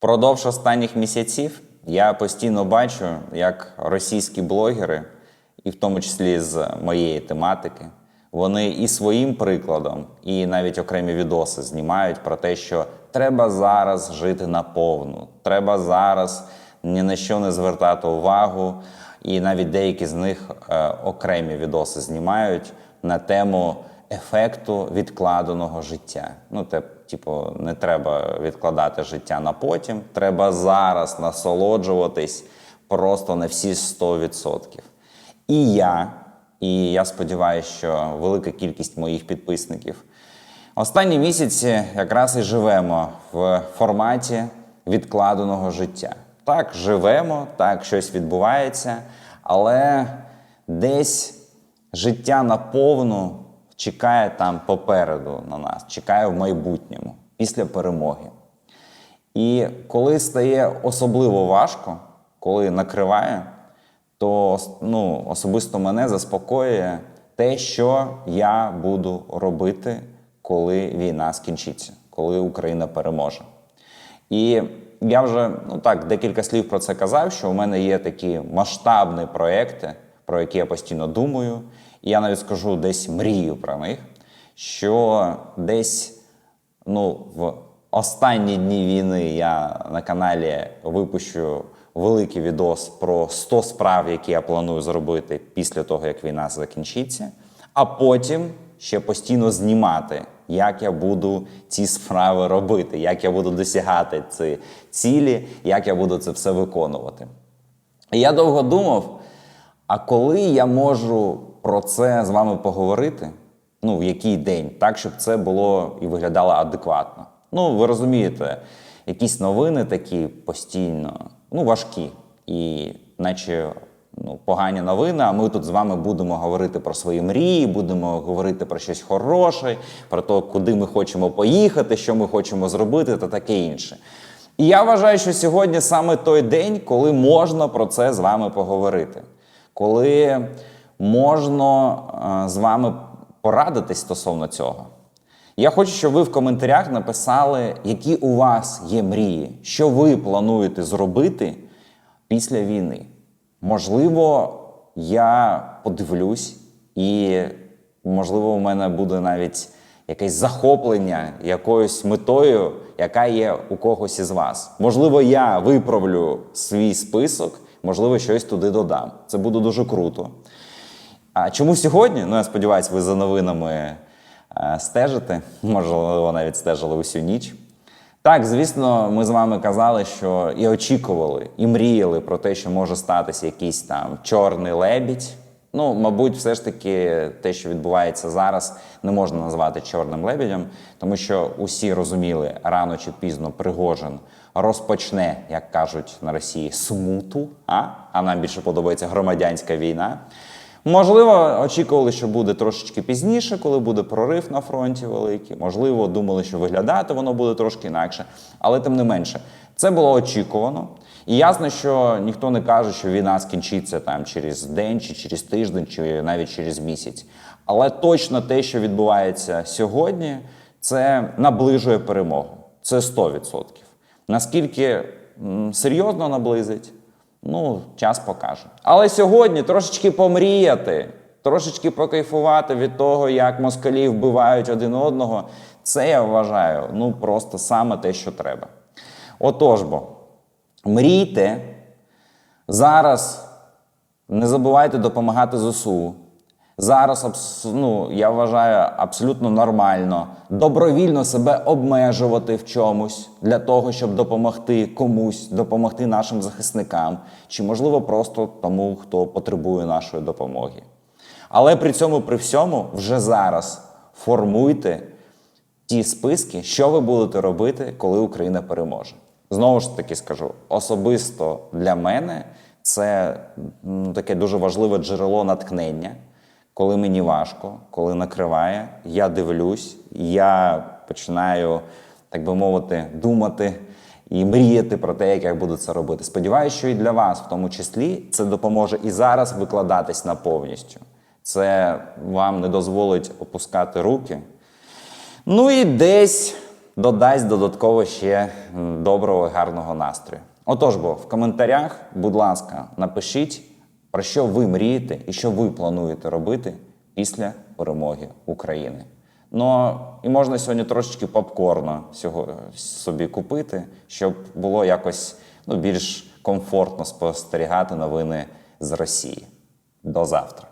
Продовж останніх місяців я постійно бачу, як російські блогери, і в тому числі з моєї тематики, вони і своїм прикладом, і навіть окремі відоси знімають про те, що треба зараз жити наповну, треба зараз ні на що не звертати увагу. І навіть деякі з них е, окремі відоси знімають на тему ефекту відкладеного життя. Ну, те, типу, не треба відкладати життя на потім, треба зараз насолоджуватись просто на всі 100%. І я, і я сподіваюся, що велика кількість моїх підписників останні місяці якраз і живемо в форматі відкладеного життя. Так, живемо, так, щось відбувається, але десь життя наповну чекає там попереду на нас, чекає в майбутньому, після перемоги. І коли стає особливо важко, коли накриває, то ну, особисто мене заспокоює те, що я буду робити, коли війна скінчиться, коли Україна переможе. І я вже ну так декілька слів про це казав, що у мене є такі масштабні проекти, про які я постійно думаю. І я навіть скажу десь мрію про них, що десь ну, в останні дні війни я на каналі випущу великий відос про 100 справ, які я планую зробити після того, як війна закінчиться, а потім ще постійно знімати, як я буду ці справи робити, як я буду досягати ці цілі, як я буду це все виконувати. І я довго думав, а коли я можу про це з вами поговорити, ну в який день, так, щоб це було і виглядало адекватно. Ну, ви розумієте, якісь новини такі постійно, ну, важкі, і наче ну, погані новини, а ми тут з вами будемо говорити про свої мрії, будемо говорити про щось хороше, про те, куди ми хочемо поїхати, що ми хочемо зробити та таке інше. І я вважаю, що сьогодні саме той день, коли можна про це з вами поговорити, коли можна е, з вами порадитись стосовно цього. Я хочу, щоб ви в коментарях написали, які у вас є мрії, що ви плануєте зробити після війни. Можливо, я подивлюсь, і, можливо, у мене буде навіть якесь захоплення якоюсь метою, яка є у когось із вас. Можливо, я виправлю свій список, можливо, щось туди додам. Це буде дуже круто. А чому сьогодні? Ну, я сподіваюся, ви за новинами е, стежите. Можливо, навіть стежили усю ніч. Так, звісно, ми з вами казали, що і очікували, і мріяли про те, що може статися якийсь там чорний лебідь. Ну, мабуть, все ж таки те, що відбувається зараз, не можна назвати чорним лебедем, тому що усі розуміли, рано чи пізно Пригожин розпочне, як кажуть на Росії, смуту, а, а нам більше подобається громадянська війна. Можливо, очікували, що буде трошечки пізніше, коли буде прорив на фронті великий. Можливо, думали, що виглядати воно буде трошки інакше. Але тим не менше, це було очікувано. І ясно, що ніхто не каже, що війна скінчиться там через день, чи через тиждень, чи навіть через місяць. Але точно те, що відбувається сьогодні, це наближує перемогу. Це 100%. Наскільки серйозно наблизить? Ну, час покаже. Але сьогодні трошечки помріяти, трошечки покайфувати від того, як москалі вбивають один одного, це я вважаю ну просто саме те, що треба. Отож бо, мрійте зараз, не забувайте допомагати ЗСУ. Зараз ну, я вважаю абсолютно нормально добровільно себе обмежувати в чомусь для того, щоб допомогти комусь, допомогти нашим захисникам, чи можливо просто тому, хто потребує нашої допомоги. Але при цьому, при всьому, вже зараз формуйте ті списки, що ви будете робити, коли Україна переможе. Знову ж таки скажу, особисто для мене це м, таке дуже важливе джерело натхнення. Коли мені важко, коли накриває, я дивлюсь, я починаю, так би мовити, думати і мріяти про те, як я буду це робити. Сподіваюся, що і для вас, в тому числі, це допоможе і зараз викладатись на повністю. Це вам не дозволить опускати руки. Ну і десь додасть додатково ще доброго і гарного настрою. Отож, бо в коментарях, будь ласка, напишіть, про що ви мрієте і що ви плануєте робити після перемоги України. Ну і можна сьогодні трошечки попкорну сього- собі купити, щоб було якось ну, більш комфортно спостерігати новини з Росії. До завтра.